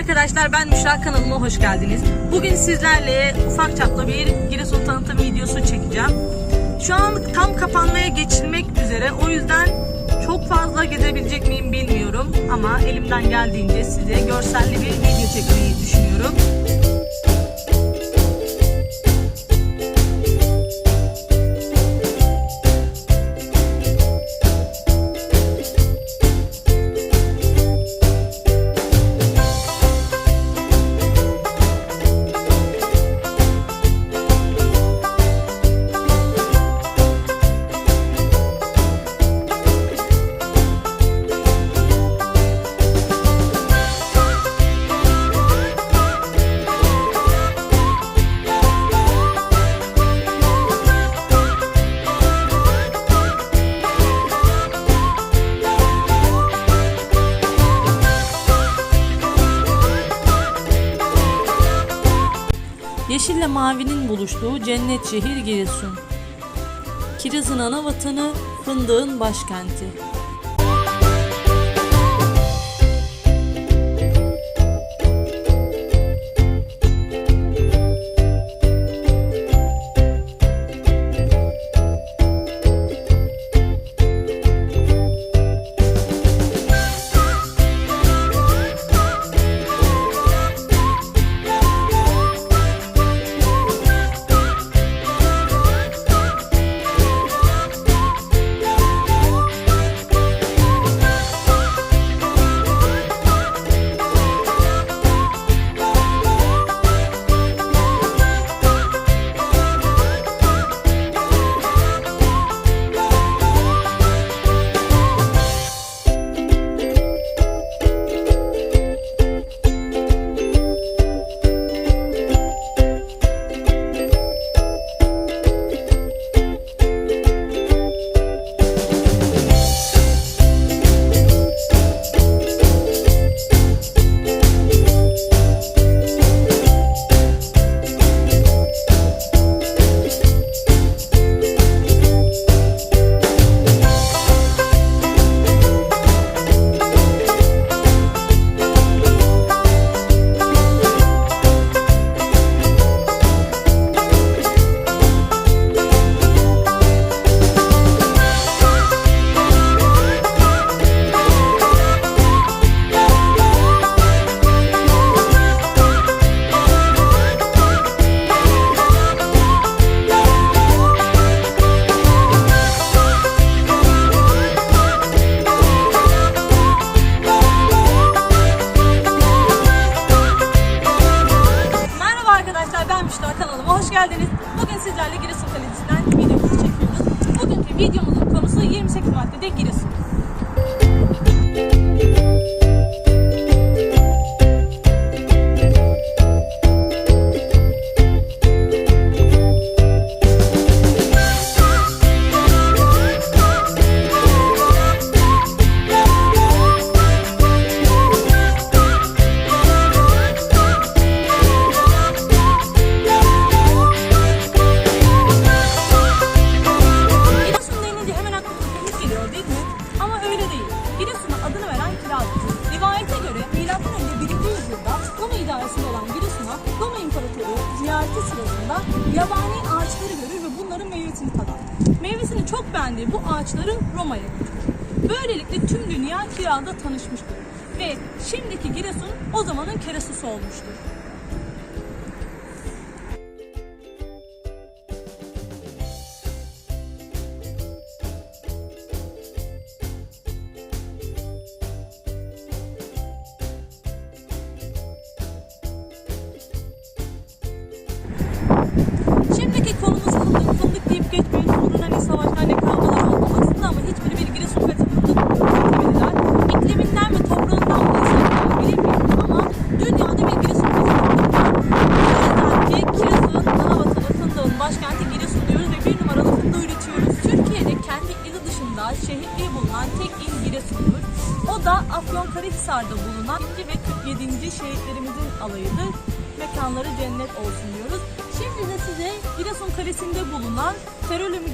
arkadaşlar ben Müşra kanalıma hoş geldiniz. Bugün sizlerle ufak çaplı bir Giresun tanıtım videosu çekeceğim. Şu an tam kapanmaya geçilmek üzere o yüzden çok fazla gezebilecek miyim bilmiyorum ama elimden geldiğince size görselli bir video çekmeyi düşünüyorum. mavinin buluştuğu cennet şehir Giresun. Kirazın ana vatanı, fındığın başkenti.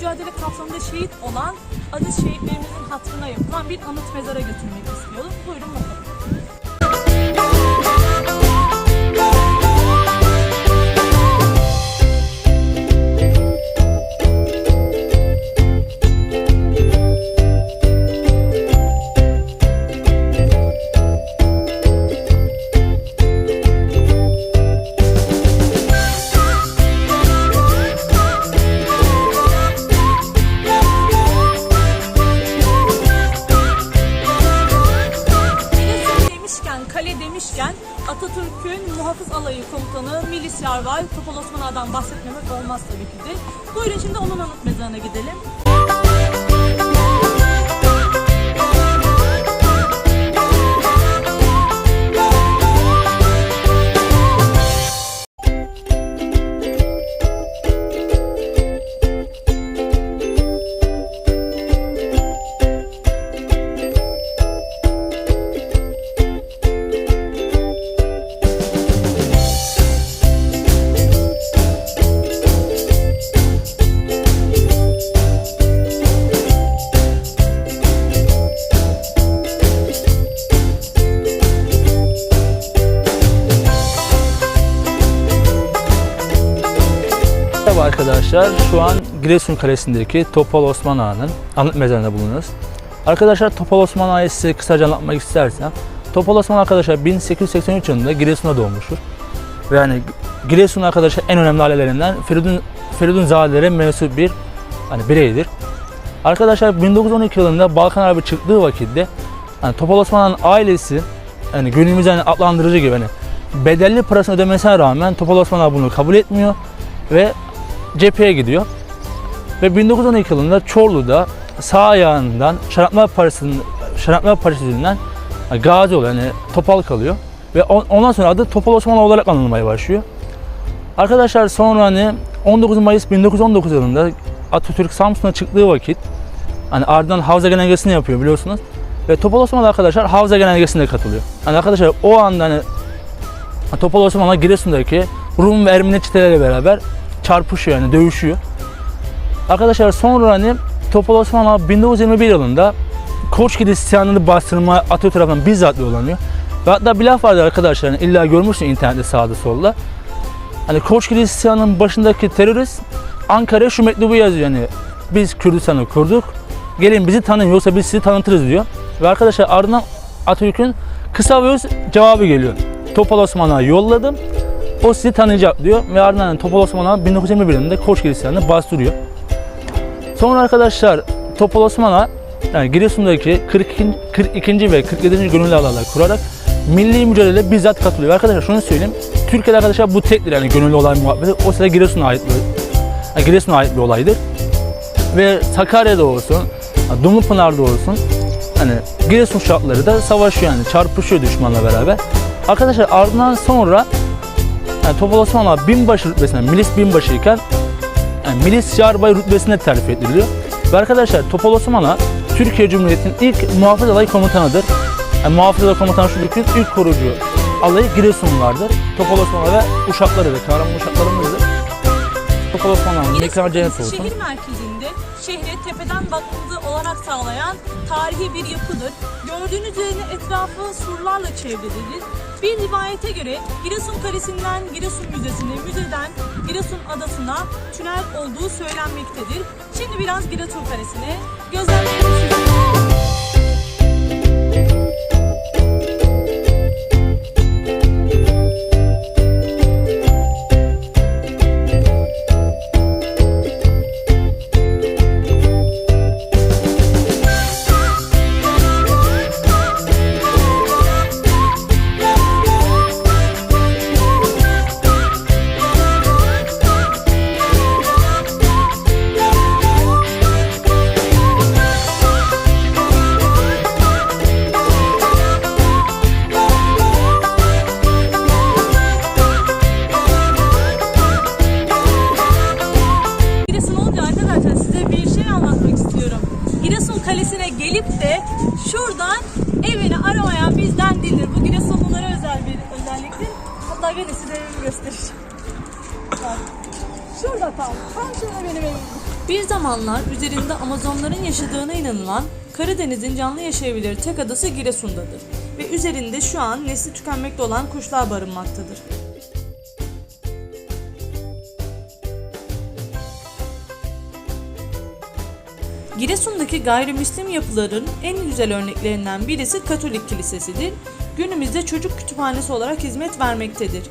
mücadele kapsamında şehit olan aziz şehitlerimizin hatırına yapılan bir anıt mezara götürmek istiyoruz. Buyurun Yarbay Topal Osman Ağa'dan bahsetmemek olmaz tabii ki de. Buyurun şimdi onun anıt mezarına gidelim. Arkadaşlar. Şu an Giresun Kalesi'ndeki Topal Osman Ağa'nın anıt mezarında bulunuyoruz. Arkadaşlar Topal Osman Ağa'yı size kısaca anlatmak istersem Topal Osman arkadaşlar 1883 yılında Giresun'da doğmuştur. Ve yani Giresun arkadaşlar en önemli ailelerinden Feridun, Feridun Zadelere mensup bir hani bireydir. Arkadaşlar 1912 yılında Balkan Harbi çıktığı vakitte hani Topal Osman'ın ailesi hani günümüzde hani adlandırıcı gibi hani bedelli parasını ödemesine rağmen Topal Osman bunu kabul etmiyor ve cepheye gidiyor. Ve 1912 yılında Çorlu'da sağ ayağından Şaraplar Partisi'nin Şaraplar Partisi yüzünden gazi oluyor. Yani topal kalıyor. Ve on- ondan sonra adı Topal Osman Ağa olarak anılmaya başlıyor. Arkadaşlar sonra hani 19 Mayıs 1919 yılında Atatürk Samsun'a çıktığı vakit hani ardından Havza Genelgesi'ni yapıyor biliyorsunuz. Ve Topal Osman Ağa arkadaşlar Havza Genelgesi'ne katılıyor. Hani arkadaşlar o anda hani Topal Osman Ağa Giresun'daki Rum ve Ermeni çeteleriyle beraber çarpışıyor yani dövüşüyor. Arkadaşlar sonra hani Topal Osman Ağa 1921 yılında Koçgil isyanını bastırma Atatürk tarafından bizzat yollanıyor. Ve hatta bir laf vardı arkadaşlar hani illa görmüşsün internette sağda solda. Hani Koçgil isyanının başındaki terörist Ankara'ya şu mektubu yazıyor yani biz Kürdistan'ı kurduk. Gelin bizi tanıyın yoksa biz sizi tanıtırız diyor. Ve arkadaşlar ardından Atatürk'ün kısa ve öz cevabı geliyor. Topal Osman'a yolladım. O sizi tanıyacak diyor ve ardından Topal Osman'a 1921 yılında Koçgil isyanını bastırıyor. Sonra arkadaşlar Topal Osman'a yani Giresun'daki 42. 42. ve 47. gönüllü ağlarla kurarak milli mücadeleye bizzat katılıyor. Arkadaşlar şunu söyleyeyim. Türkiye'de arkadaşlar bu tektir yani gönüllü olay muhabbeti. O sırada Giresun'a ait yani Giresun'a ait bir olaydır. Ve Sakarya'da olsun, Dumlupınar'da olsun hani Giresun şartları da savaşıyor yani çarpışıyor düşmanla beraber. Arkadaşlar ardından sonra yani Topal Osmanlı binbaşı rütbesine, milis binbaşıyken yani milis yarbay rütbesine terfi ediliyor. Ve arkadaşlar Topal Osmanlı Türkiye Cumhuriyeti'nin ilk muhafız alay komutanıdır. Yani muhafız alay komutanı şu ülkenin ilk korucu alayı Giresunlulardır. Topal Osmanlı ve uşaklarıdır, kahraman uşaklarımızdır. Topal Osmanlı'nın mekanı Giresun cennet olsun. şehir merkezinde şehre tepeden bakımlı olarak sağlayan tarihi bir yapıdır. Gördüğünüz üzere etrafı surlarla çevrilidir. Bir rivayete göre Giresun Kalesi'nden Giresun Müzesi'ne, müzeden Giresun Adası'na tünel olduğu söylenmektedir. Şimdi biraz Giresun Kalesi'ne gözlemleyelim. Şurada tam. Tam şurada benim evim. Bir zamanlar üzerinde Amazonların yaşadığına inanılan Karadeniz'in canlı yaşayabilir tek adası Giresun'dadır. Ve üzerinde şu an nesli tükenmekte olan kuşlar barınmaktadır. Giresun'daki gayrimüslim yapıların en güzel örneklerinden birisi Katolik Kilisesi'dir. Günümüzde çocuk kütüphanesi olarak hizmet vermektedir.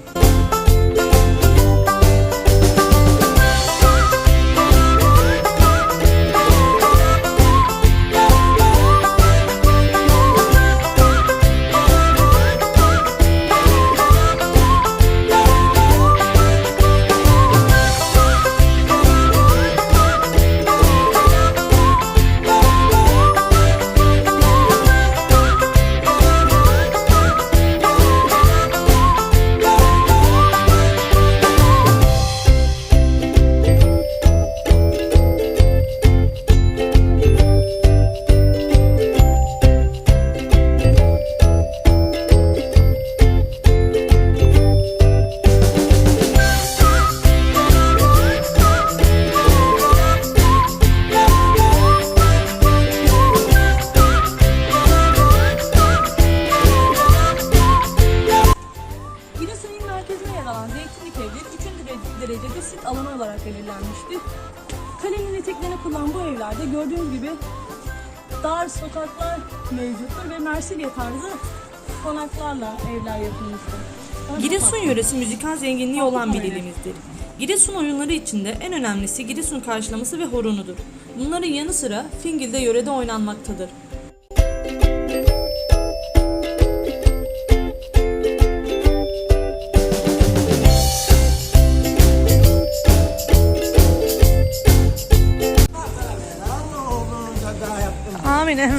Müzikal zenginliği olan bir ilimizdir. Giresun oyunları içinde en önemlisi Giresun karşılaması ve horonudur. Bunların yanı sıra fingilde yörede oynanmaktadır.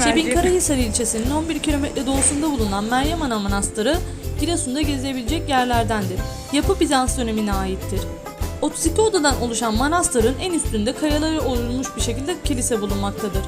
Şebin Karahisar ilçesinin 11 kilometre doğusunda bulunan Meryem Ana Manastırı Giresun'da gezilebilecek yerlerdendir. Yapı Bizans dönemine aittir. 32 odadan oluşan manastırın en üstünde kayaları oyulmuş bir şekilde kilise bulunmaktadır.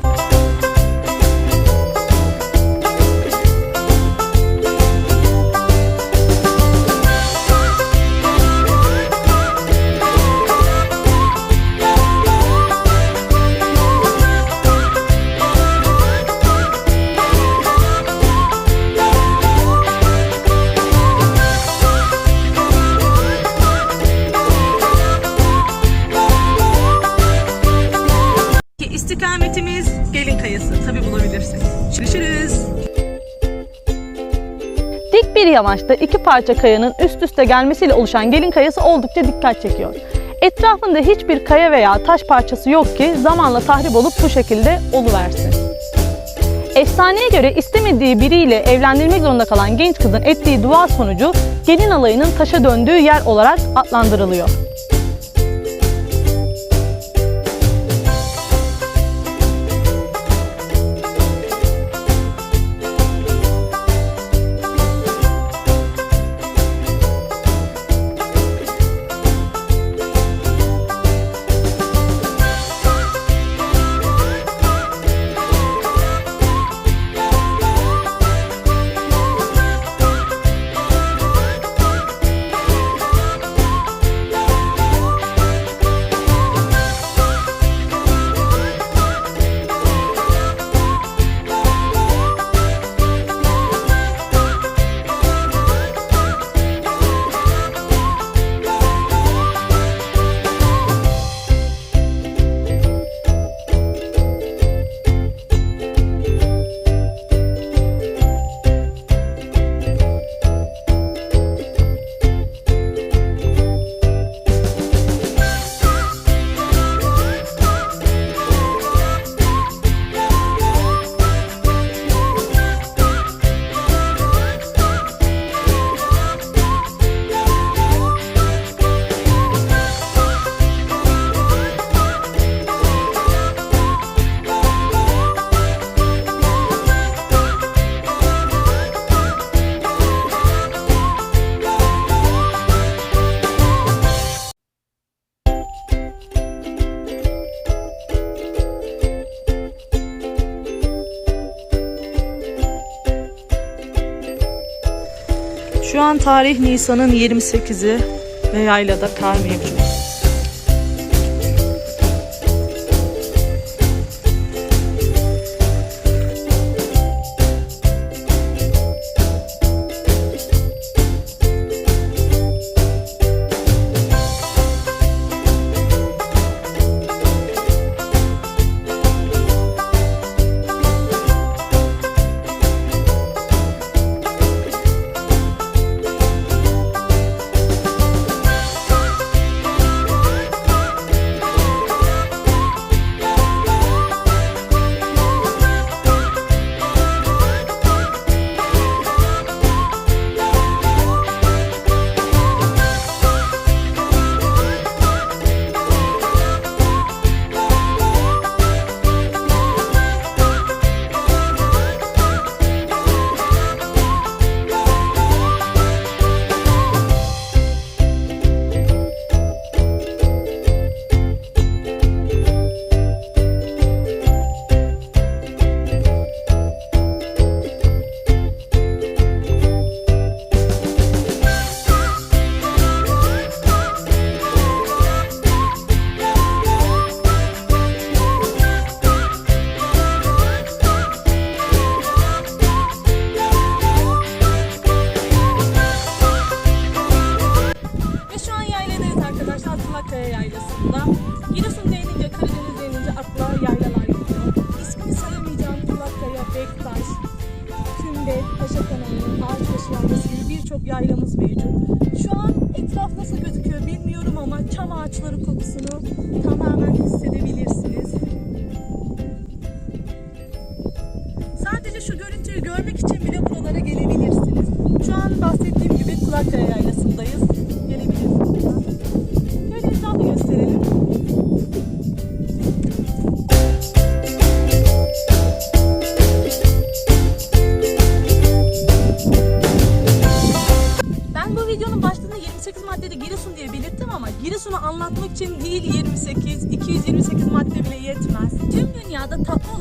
Yamaçta iki parça kayanın üst üste gelmesiyle oluşan gelin kayası oldukça dikkat çekiyor. Etrafında hiçbir kaya veya taş parçası yok ki zamanla tahrip olup bu şekilde oluversin. Efsaneye göre istemediği biriyle evlendirmek zorunda kalan genç kızın ettiği dua sonucu gelin alayının taşa döndüğü yer olarak adlandırılıyor. Tarih Nisan'ın 28'i ve yaylada kar mevcut.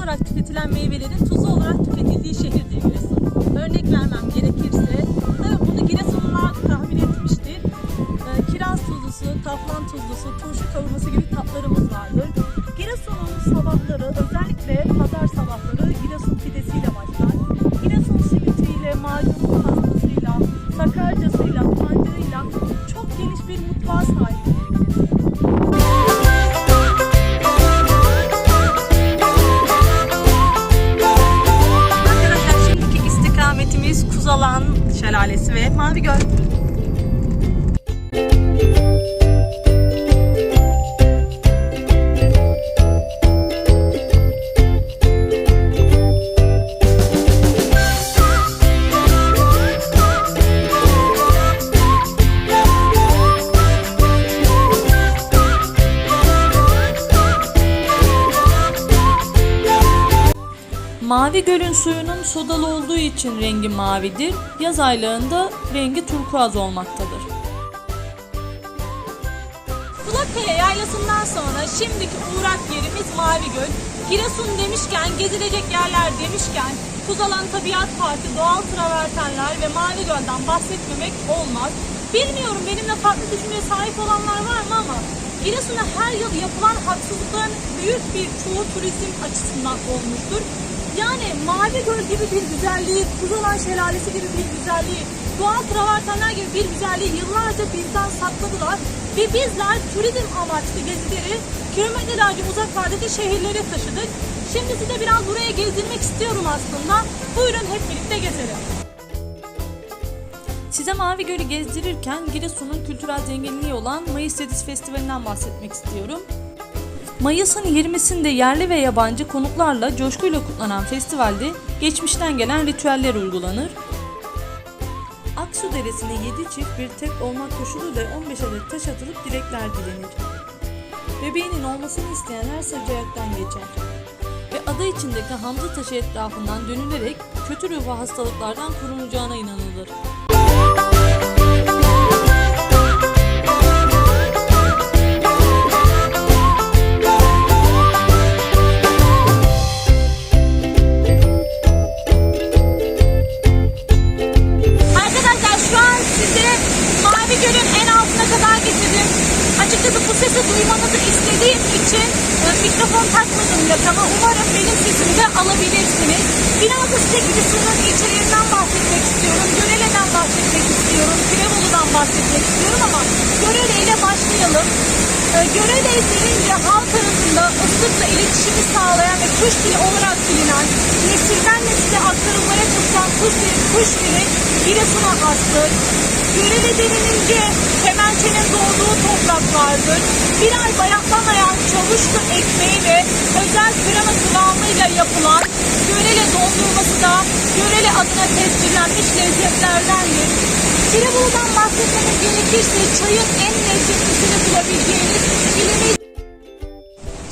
Olarak tüketilen meyvelerin sodalı olduğu için rengi mavidir. Yaz aylarında rengi turkuaz olmaktadır. Kulakkaya Yaylası'ndan sonra şimdiki uğrak yerimiz Mavi Göl. Giresun demişken, gezilecek yerler demişken Kuzalan Tabiat Parkı, doğal travertenler ve Mavi Göl'den bahsetmemek olmaz. Bilmiyorum benimle farklı düşünceye sahip olanlar var mı ama Giresun'a her yıl yapılan haksızlıkların büyük bir çoğu turizm açısından olmuştur. Yani Mavi Göl gibi bir güzelliği, Kuzalan Şelalesi gibi bir güzelliği, doğal travertenler gibi bir güzelliği yıllarca bizden sakladılar. Ve bizler turizm amaçlı gezileri kilometrelerce uzaklardaki şehirlere taşıdık. Şimdi size biraz buraya gezdirmek istiyorum aslında. Buyurun hep birlikte gezelim. Size Mavi Göl'ü gezdirirken Giresun'un kültürel zenginliği olan Mayıs Yedisi Festivali'nden bahsetmek istiyorum. Mayıs'ın 20'sinde yerli ve yabancı konuklarla coşkuyla kutlanan festivalde geçmişten gelen ritüeller uygulanır. Aksu Deresi'ne 7 çift bir tek olmak koşuluyla 15 adet taş atılıp dilekler dilenir. Bebeğinin olmasını isteyen her sırcayaktan geçer. Ve ada içindeki Hamza taşı etrafından dönülerek kötü ruh ve hastalıklardan korunacağına inanılır. Tirebolu'dan bahsetmemiz gerekirse çayın en lezzetlisini bulabileceğiniz ilimiz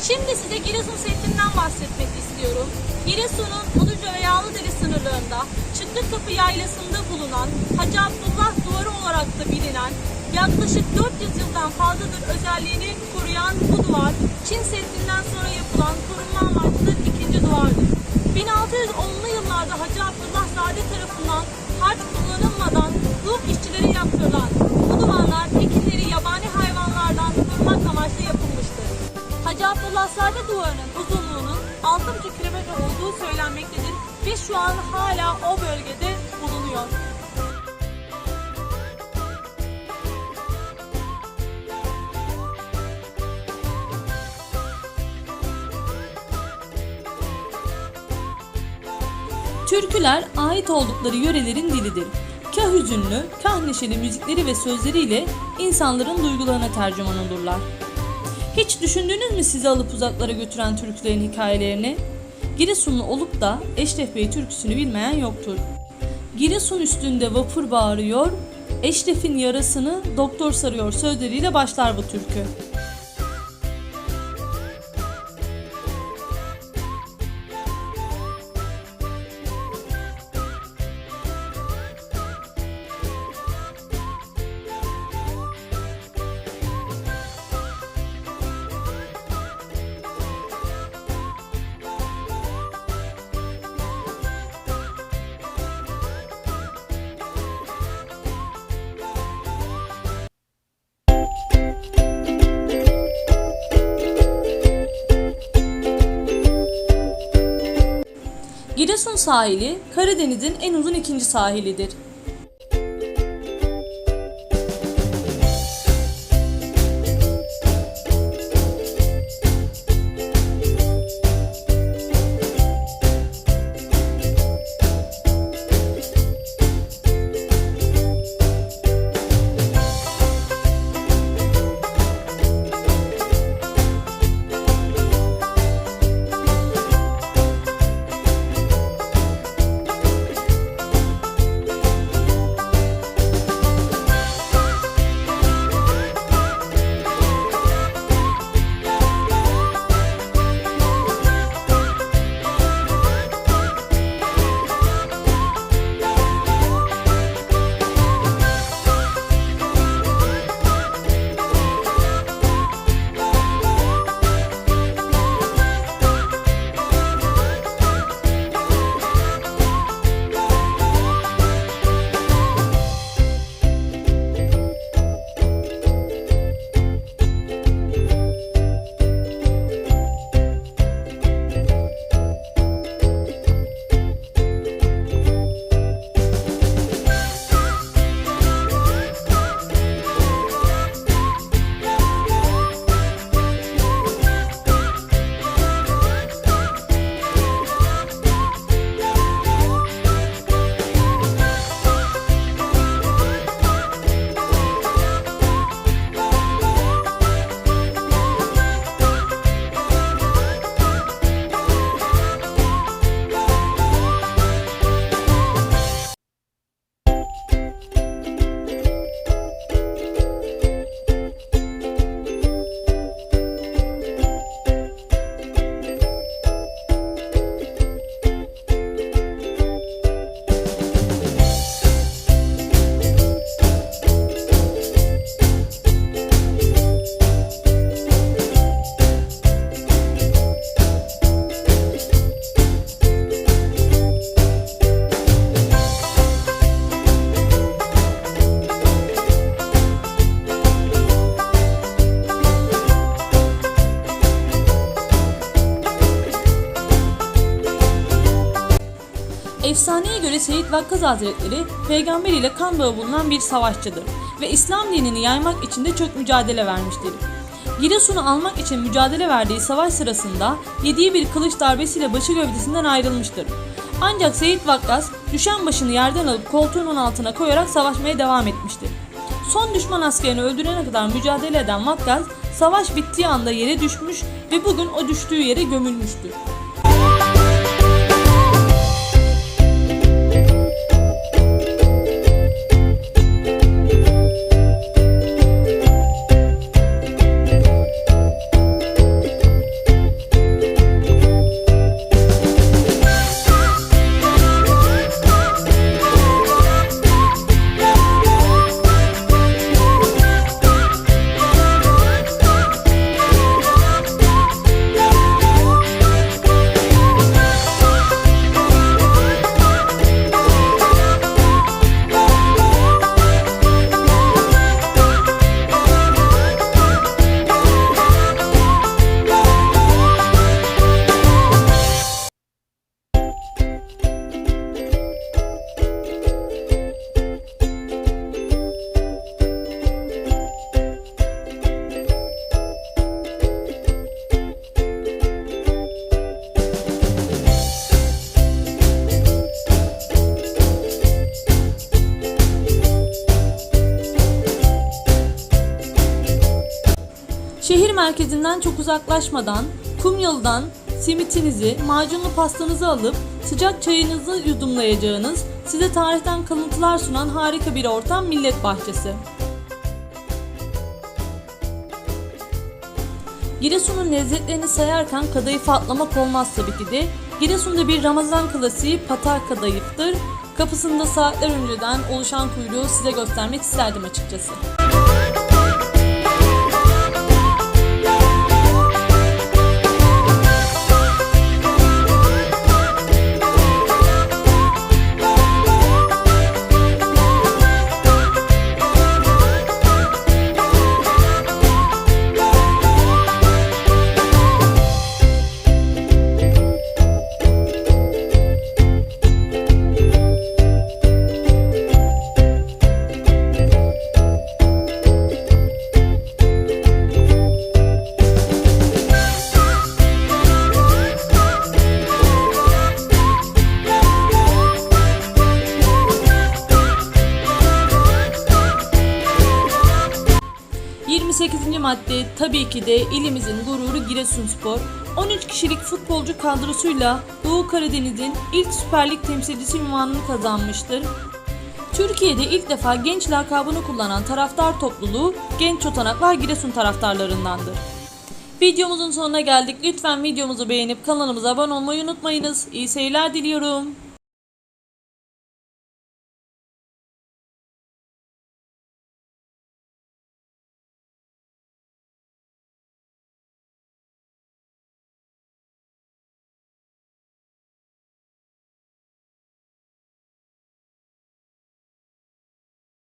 Şimdi size Giresun Seddi'nden bahsetmek istiyorum. Giresun'un Uluca ve Yağlıdere sınırlarında Çıtlıkapı Yaylası'nda bulunan Hacı Abdullah Duvarı olarak da bilinen yaklaşık 400 yıldan fazladır özelliğini koruyan bu duvar Çin Seddi'nden sonra yapılan korunma amaçlı ikinci duvardır. 1610'lu yıllarda Hacı Abdullah Zade tarafından harç kullanılmadan Rum işçileri yaptırılan bu duvarlar ekinleri yabani hayvanlardan korumak amaçlı yapılmıştır. Hacı Abdullah Sade Duvarı'nın uzunluğunun 6,5 kilometre olduğu söylenmektedir ve şu an hala o bölgede bulunuyor. Türküler ait oldukları yörelerin dilidir. Kah hüzünlü, kah neşeli müzikleri ve sözleriyle insanların duygularına tercüman olurlar. Hiç düşündünüz mü sizi alıp uzaklara götüren türkülerin hikayelerini? Giresunlu olup da Eşref Bey türküsünü bilmeyen yoktur. Giresun üstünde vapur bağırıyor, Eşref'in yarasını doktor sarıyor sözleriyle başlar bu türkü. Sahili Karadeniz'in en uzun ikinci sahilidir. Göre Seyyid Vakkaz Hazretleri peygamber ile kan bağı bulunan bir savaşçıdır ve İslam dinini yaymak için de çok mücadele vermiştir. Giresun'u almak için mücadele verdiği savaş sırasında yediği bir kılıç darbesiyle başı gövdesinden ayrılmıştır. Ancak Seyyid Vakkas düşen başını yerden alıp koltuğunun altına koyarak savaşmaya devam etmiştir. Son düşman askerini öldürene kadar mücadele eden Vakkas, savaş bittiği anda yere düşmüş ve bugün o düştüğü yere gömülmüştür. Şehir merkezinden çok uzaklaşmadan, Kumyalı'dan simitinizi, macunlu pastanızı alıp sıcak çayınızı yudumlayacağınız, size tarihten kalıntılar sunan harika bir ortam Millet Bahçesi. Giresun'un lezzetlerini sayarken kadayıf atlamak olmaz tabii ki de. Giresun'da bir Ramazan klasiği patar kadayıftır. Kapısında saatler önceden oluşan kuyruğu size göstermek isterdim açıkçası. 28. madde tabii ki de ilimizin gururu Giresunspor. 13 kişilik futbolcu kadrosuyla Doğu Karadeniz'in ilk Süper Lig temsilcisi unvanını kazanmıştır. Türkiye'de ilk defa genç lakabını kullanan taraftar topluluğu Genç Çotanaklar Giresun taraftarlarındandır. Videomuzun sonuna geldik. Lütfen videomuzu beğenip kanalımıza abone olmayı unutmayınız. İyi seyirler diliyorum.